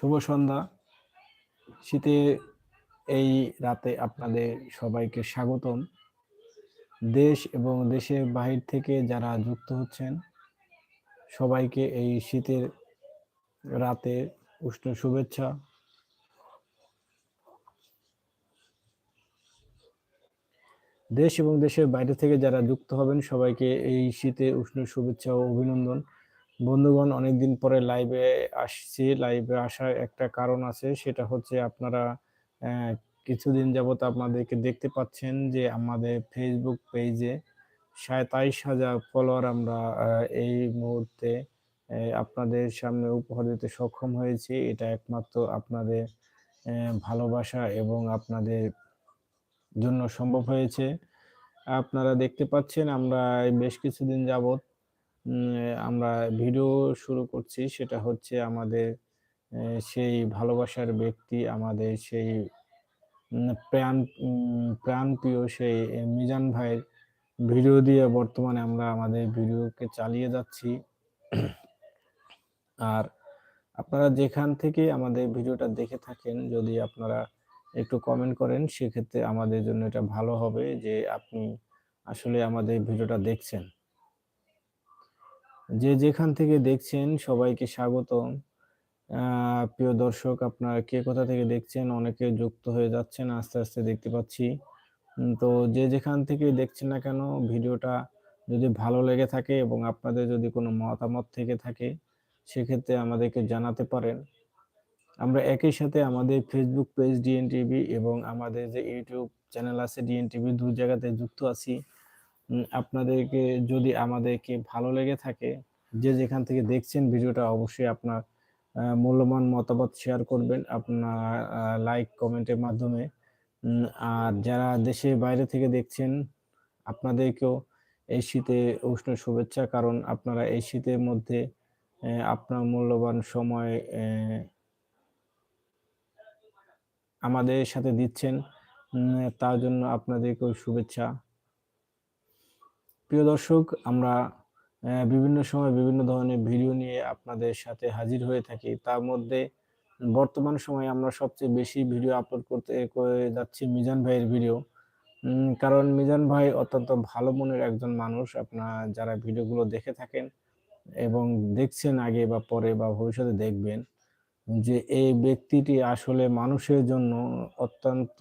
শুভ সন্ধ্যা। শীতে এই রাতে আপনাদের সবাইকে স্বাগতম। দেশ এবং দেশের বাহির থেকে যারা যুক্ত হচ্ছেন, সবাইকে এই শীতের রাতে উষ্ণ শুভেচ্ছা। দেশ এবং দেশের বাইরে থেকে যারা যুক্ত হবেন, সবাইকে এই শীতে উষ্ণ শুভেচ্ছা ও অভিনন্দন। বন্ধুগণ, অনেকদিন পরে লাইভে আসছি। লাইভে আসার একটা কারণ আছে, সেটা হচ্ছে আপনারা কিছুদিন যাবত আপনাদেরকে দেখতে পাচ্ছেন যে আমাদের ফেসবুক পেজে সাতাইশ হাজার ফলোয়ার আমরা এই মুহূর্তে আপনাদের সামনে উপহার দিতে সক্ষম হয়েছি। এটা একমাত্র আপনাদের ভালোবাসা এবং আপনাদের জন্য সম্ভব হয়েছে। আপনারা দেখতে পাচ্ছেন আমরা বেশ কিছুদিন যাবত আমরা ভিডিও শুরু করছি। সেটা হচ্ছে আমাদের সেই ভালোবাসার ব্যক্তি, আমাদের সেই প্রাণ প্রাণপ্রিয় সেই মিজান ভাইয়ের ভিডিও দিয়ে বর্তমানে আমরা আমাদের ভিডিওকে চালিয়ে যাচ্ছি। আর আপনারা যেখান থেকে আমাদের ভিডিওটা দেখে থাকেন, যদি আপনারা একটু কমেন্ট করেন, সেক্ষেত্রে আমাদের জন্য এটা ভালো হবে যে আপনি আসলে আমাদের ভিডিওটা দেখছেন। যে যেখান থেকে দেখছেন সবাইকে স্বাগত প্রিয় দর্শক, আপনারা কে কোথা থেকে দেখছেন? অনেকে যুক্ত হয়ে যাচ্ছেন, আস্তে আস্তে দেখতে পাচ্ছি। তো যে যেখান থেকে দেখছেন না কেন, ভিডিওটা যদি ভালো লেগে থাকে এবং আপনাদের যদি কোনো মতামত থেকে থাকে, সেক্ষেত্রে আমাদেরকে জানাতে পারেন। আমরা একই সাথে আমাদের ফেসবুক পেজ ডিএন টিভি এবং আমাদের যে ইউটিউব চ্যানেল আছে ডিএন টিভি দু জায়গাতে যুক্ত আছি। আপনাদেরকে যদি আমাদেরকে ভালো লেগে থাকে, যে যেখান থেকে দেখছেন ভিডিওটা অবশ্যই আপনার মূল্যবান মতামত শেয়ার করবেন, আপনার লাইক কমেন্টের মাধ্যমে। আর যারা দেশের বাইরে থেকে দেখছেন, আপনাদেরকেও এই শীতে উষ্ণ শুভেচ্ছা, কারণ আপনারা এই শীতের মধ্যে আপনার মূল্যবান সময় আমাদের সাথে দিচ্ছেন। তার জন্য আপনাদেরকেও শুভেচ্ছা। প্রিয় দর্শক, আমরা বিভিন্ন সময় বিভিন্ন ধরনের ভিডিও নিয়ে আপনাদের সাথে হাজির হয়ে থাকি। তার মধ্যে বর্তমান সময়ে আমরা সবচেয়ে বেশি ভিডিও আপলোড করতে, করে যাচ্ছি মিজান ভাইয়ের ভিডিও। কারণ মিজান ভাই অত্যন্ত ভালো মনের একজন মানুষ। আপনারা যারা ভিডিওগুলো দেখে থাকেন এবং দেখছেন আগে বা পরে বা ভবিষ্যতে দেখবেন যে এই ব্যক্তিটি আসলে মানুষের জন্য অত্যন্ত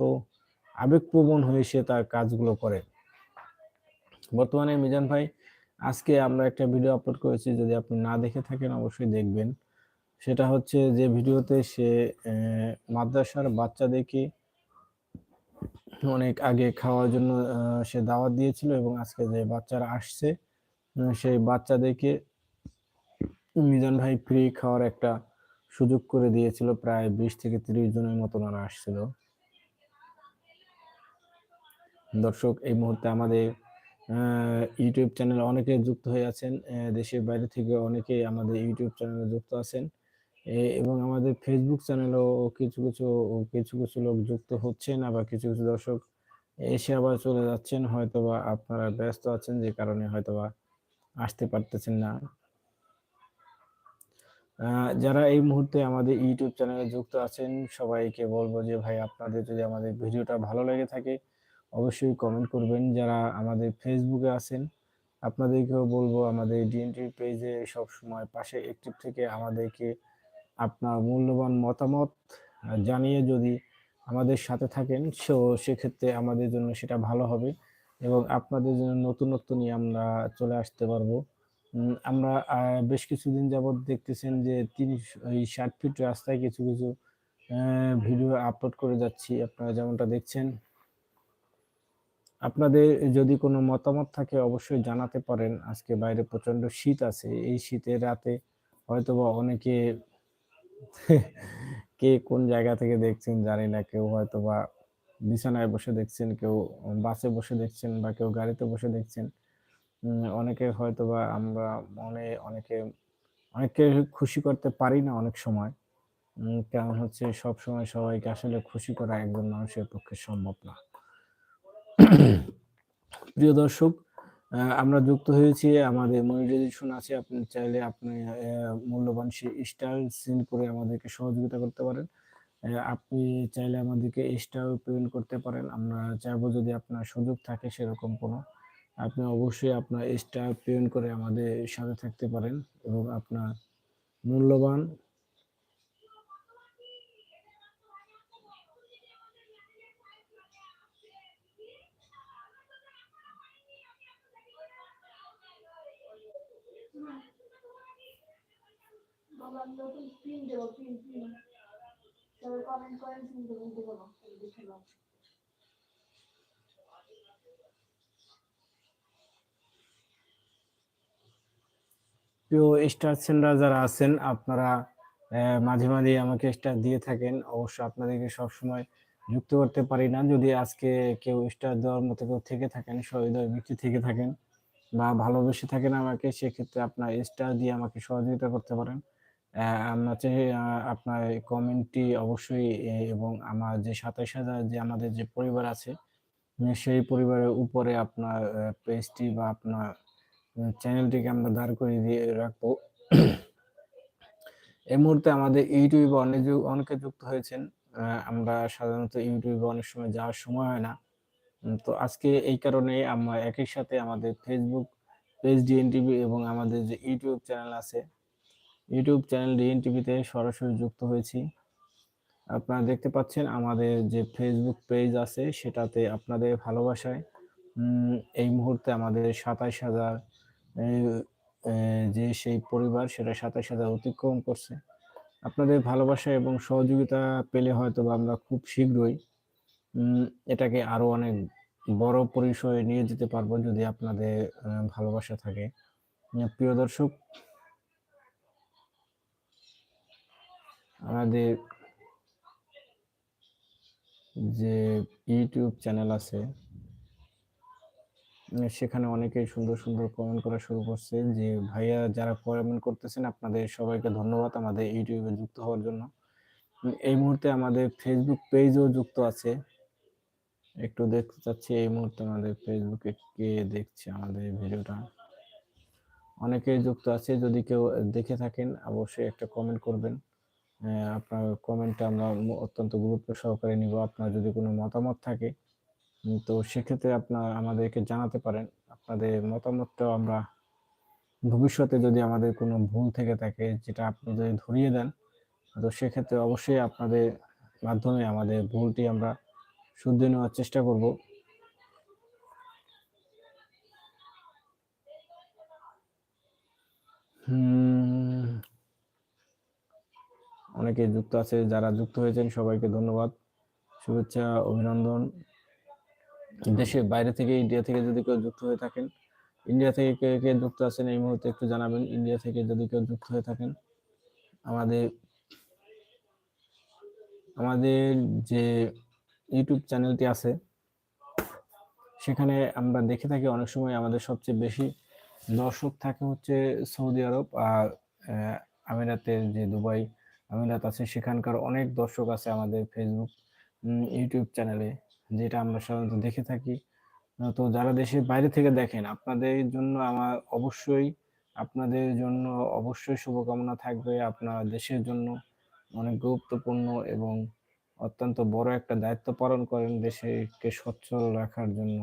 আবেগপ্রবণ হয়ে সে তার কাজগুলো করে। বর্তমানে মিজান ভাই, আজকে আমরা একটা ভিডিও আপলোড করেছি, যদি আপনি না দেখে থাকেন অবশ্যই দেখবেন। সেটা হচ্ছে যে ভিডিওতে সে মাদ্রাসার বাচ্চাদেরকে অনেক আগে খাওয়ার জন্য সে দাওয়াত দিয়েছিল এবং আজকে যে বাচ্চারা আসছে সেই বাচ্চাদেরকে মিজান ভাই ফ্রি খাওয়ার একটা সুযোগ করে দিয়েছিল, প্রায় বিশ থেকে তিরিশ জনের মতো আসছিল। দর্শক, এই মুহূর্তে আমাদের ইউটিউব চ্যানেল অনেকে যুক্ত হয়ে আছেন দেশের বাইরে থেকে অনেকে আমাদের ইউটিউব চ্যানেলে যুক্ত আছেন এবং আমাদের ফেসবুক চ্যানেলও কিছু কিছু কিছু কিছু লোক যুক্ত হচ্ছেন আবার কিছু কিছু দর্শক এসে আবার চলে যাচ্ছেন, হয়তোবা আপনারা ব্যস্ত আছেন যে কারণে হয়তোবা আসতে পারতেছেন না। যারা এই মুহূর্তে আমাদের ইউটিউব চ্যানেলে যুক্ত আছেন, সবাইকে বলব যে ভাই আপনাদের যদি আমাদের ভিডিওটা ভালো লেগে থাকে অবশ্যই কমেন্ট করবেন। যারা আমাদের ফেসবুকে আছেন, আপনাদেরকেও বলব, আমাদের ডিএনটি পেজে সব সময় পাশে অ্যাক্টিভ থেকে আমাদেরকে আপনার মূল্যবান মতামত জানিয়ে যদি আমাদের সাথে থাকেন, সো সেক্ষেত্রে আমাদের জন্য সেটা ভালো হবে এবং আপনাদের জন্য নতুনত্ব নিয়ে আমরা চলে আসতে পারব। আমরা বেশ কিছুদিন যাবৎ দেখতেছেন যে তিরিশ ওই ষাট ফিট রাস্তায় কিছু কিছু ভিডিও আপলোড করে যাচ্ছি। আপনারা যেমনটা দেখছেন আপনাদের যদি কোনো মতামত থাকে, অবশ্যই জানাতে পারেন। আজকে বাইরে প্রচণ্ড শীত আছে। এই শীতের রাতে হয়তোবা অনেকে কে কোন জায়গা থেকে দেখছেন জানি না। কেউ হয়তোবা বিছানায় বসে দেখছেন, কেউ বাসে বসে দেখছেন বা কেউ গাড়িতে বসে দেখছেন। অনেকে হয়তোবা আমরা মনে অনেকে, অনেককে খুশি করতে পারি না অনেক সময়। কারণ হচ্ছে সব সময় সবাইকে আসলে খুশি করা একজন মানুষের পক্ষে সম্ভব না। প্রিয় দর্শক আমরা যুক্ত হয়েছি আমাদের মনিটাইজেশন আছে। আপনি চাইলে আপনি মূল্যবান স্টার সেন্ড করে আমাদেরকে সহযোগিতা করতে পারেন। আপনি চাইলে আমাদেরকে স্টারও পেমেন্ট করতে পারেন। আমরা চাইব যদি আপনার সুযোগ থাকে সেরকম কোনো, আপনি অবশ্যই আপনার স্টার পেমেন্ট করে আমাদের সাথে থাকতে পারেন এবং আপনার মূল্যবান বাবা আমি নতুন পিন দেবো পিন পিন সবাই কমেন্ট করেন দেখে প্রিয় স্টার সেন্ডার যারা আছেন আপনারা অ্যা মাঝে, আমাকে স্টার দিয়ে থাকেন। অবশ্য আপনাদেরকে সবসময় যুক্ত করতে পারি না। যদি আজকে কেউ স্টার দেওয়ার মতো কেউ থেকে থাকেন, সহৃদয় ব্যক্তি থেকে থাকেন বা ভালোবেসে থাকেন আমাকে সেক্ষেত্রে আপনার স্টার দিয়ে আমাকে সহযোগিতা করতে পারেন। আপনার কমেন্টটি অবশ্যই এবং আমার যে ২৭,০০০ যে আমাদের যে পরিবার আছে, সেই পরিবারের উপরে আপনার পেজটি বা আপনার চ্যানেলটিকে আমরা দাঁড় করিয়ে দিয়ে রাখব। এই মুহূর্তে আমাদের ইউটিউবে অনেক অনেকে যুক্ত হয়েছেন। আমরা সাধারণত ইউটিউবে অনেক সময় যাওয়ার সময় হয় না। তো আজকে এই কারণেই আমরা একই সাথে আমাদের Facebook পেজ ডিএনটিভি এবং আমাদের যে ইউটিউব চ্যানেল আছে, ইউটিউব চ্যানেল ডিএনটিভিতে সরাসরি যুক্ত হয়েছি। আপনারা দেখতে পাচ্ছেন আমাদের যে ফেসবুক পেজ আছে সেটাতে আপনাদের ভালোবাসায় এই মুহূর্তে আমাদের ২৭,০০০ এ এ যে সেই পরিবার সেটা ২৭,০০০ অতিক্রম করছে। আপনাদের ভালোবাসা এবং সহযোগিতা পেলে হয়তোবা আমরা খুব শীঘ্রই এটাকে আরও অনেক বড় পরিসরে নিয়ে যেতে পারব যদি আপনাদের ভালোবাসা থাকে। প্রিয় দর্শক আমাদের যে ইউটিউব চ্যানেল আছে সেখানে অনেকেই সুন্দর, সুন্দর কমেন্ট করা শুরু করছে যে, "ভাইয়া যারা কমেন্ট করতেছেন আপনাদের সবাইকে ধন্যবাদ আমাদের ইউটিউবে যুক্ত হওয়ার জন্য।" এই মুহূর্তে আমাদের ফেসবুক পেজও যুক্ত আছে। একটু দেখতে চাচ্ছি এই মুহূর্তে আমাদের ফেসবুকে কে দেখছে আমাদের ভিডিওটা। অনেকেই যুক্ত আছে। যদি কেউ দেখে থাকেন অবশ্যই একটা কমেন্ট করবেন। আপনার কমেন্টটা আমরা অত্যন্ত গুরুত্ব সহকারে নিবো। আপনার যদি কোনো মতামত থাকে তো সেক্ষেত্রে আপনার আমাদেরকে জানাতে পারেন। আপনাদের মতামতটাও আমরা ভবিষ্যতে যদি আমাদের কোনো ভুল থেকে থাকে যেটা আপনি যদি ধরিয়ে দেন, তো সেক্ষেত্রে অবশ্যই আপনাদের মাধ্যমে আমাদের ভুলটি আমরা শুধরে নেওয়ার চেষ্টা করব। হুম। অনেকেই যুক্ত আছে। যারা যুক্ত হয়েছেন সবাইকে ধন্যবাদ। শুভেচ্ছা, অভিনন্দন। দেশের বাইরে থেকে ইন্ডিয়া থেকে যদি কেউ যুক্ত হয়ে থাকেন, ইন্ডিয়া থেকে কে, কে যুক্ত আছেন এই মুহূর্তে একটু জানাবেন। ইন্ডিয়া থেকে যদি কেউ যুক্ত হয়ে থাকেন। আমাদের আমাদের যে ইউটিউব চ্যানেলটি আছে সেখানে আমরা দেখে থাকি অনেক সময় আমাদের সবচেয়ে বেশি দর্শক থাকে হচ্ছে সৌদি আরব আর আমিরাতের যে দুবাই আমিরাত আছে সেখানকার অনেক দর্শক আছে আমাদের ফেসবুক ইউটিউব চ্যানেলে যেটা আমরা সাধারণত দেখে থাকি। তো যারা দেশের বাইরে থেকে দেখেন, আপনাদের জন্য আমার অবশ্যই, আপনাদের জন্য অবশ্যই শুভকামনা থাকবে। আপনার দেশের জন্য অনেক গুরুত্বপূর্ণ এবং অত্যন্ত বড় একটা দায়িত্ব পালন করেন দেশকে সচ্ছল রাখার জন্য।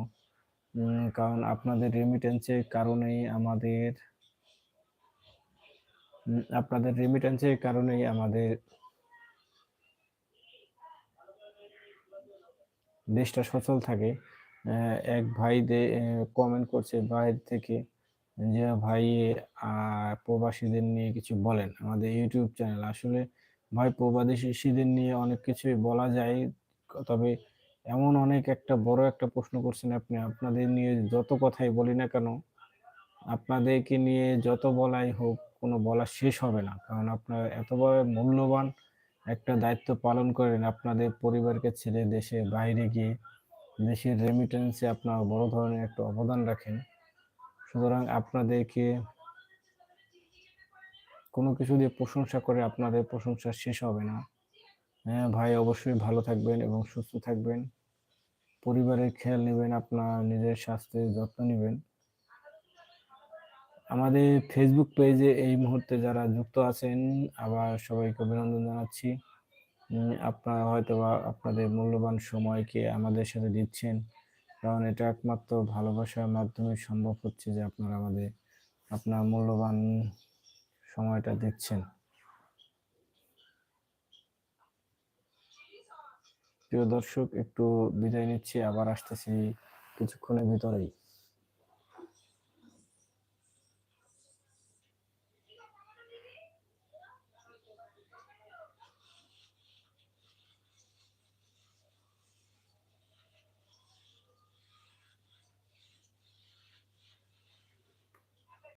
কারণ আপনাদের রেমিটেন্সের কারণেই আমাদের আপনাদের রেমিটেন্সের কারণেই আমাদের দেশটা সচল থাকে। এক ভাই কমেন্ট করছে বাইরে থেকে যে, "ভাই প্রবাসীদের নিয়ে কিছু বলেন।" আমাদের ইউটিউব চ্যানেল। আসলে ভাই প্রবাদেশীদের নিয়ে অনেক কিছুই বলা যায়। তবে এমন অনেক একটা বড় একটা প্রশ্ন করছেন আপনি। আপনাদের নিয়ে যত কথাই বলি না কেন, আপনাদেরকে নিয়ে যত বলাই হোক কোনো বলা শেষ হবে না। কারণ আপনারা এত বড় মূল্যবান একটা দায়িত্ব পালন করেন আপনাদের পরিবারকে ছেড়ে দেশে বাইরে গিয়ে দেশের রেমিটেন্সে আপনারা বড় ধরনের একটা অবদান রাখেন। সুতরাং আপনাদেরকে কোনো কিছু দিয়ে প্রশংসা করে আপনাদের প্রশংসা শেষ হবে না। হ্যাঁ, ভাই অবশ্যই ভালো থাকবেন এবং সুস্থ থাকবেন। পরিবারের খেয়াল নিবেন, আপনার নিজের স্বাস্থ্যের যত্ন নিবেন। আমাদের ফেসবুক পেজে এই মুহূর্তে যারা যুক্ত আছেন, আবার সবাইকে অভিনন্দন জানাচ্ছি। আপনারা হয়তো বা আপনাদের মূল্যবান সময়কে আমাদের সাথে দিচ্ছেন, কারণ এটা একমাত্র ভালোবাসার মাধ্যমে সম্ভব হচ্ছে যে আপনারা আমাদের, আপনার মূল্যবান সময়টা দিচ্ছেন প্রিয় দর্শক, একটু বিদায় নিচ্ছি, আবার আসতেছি কিছুক্ষণের ভিতরেই।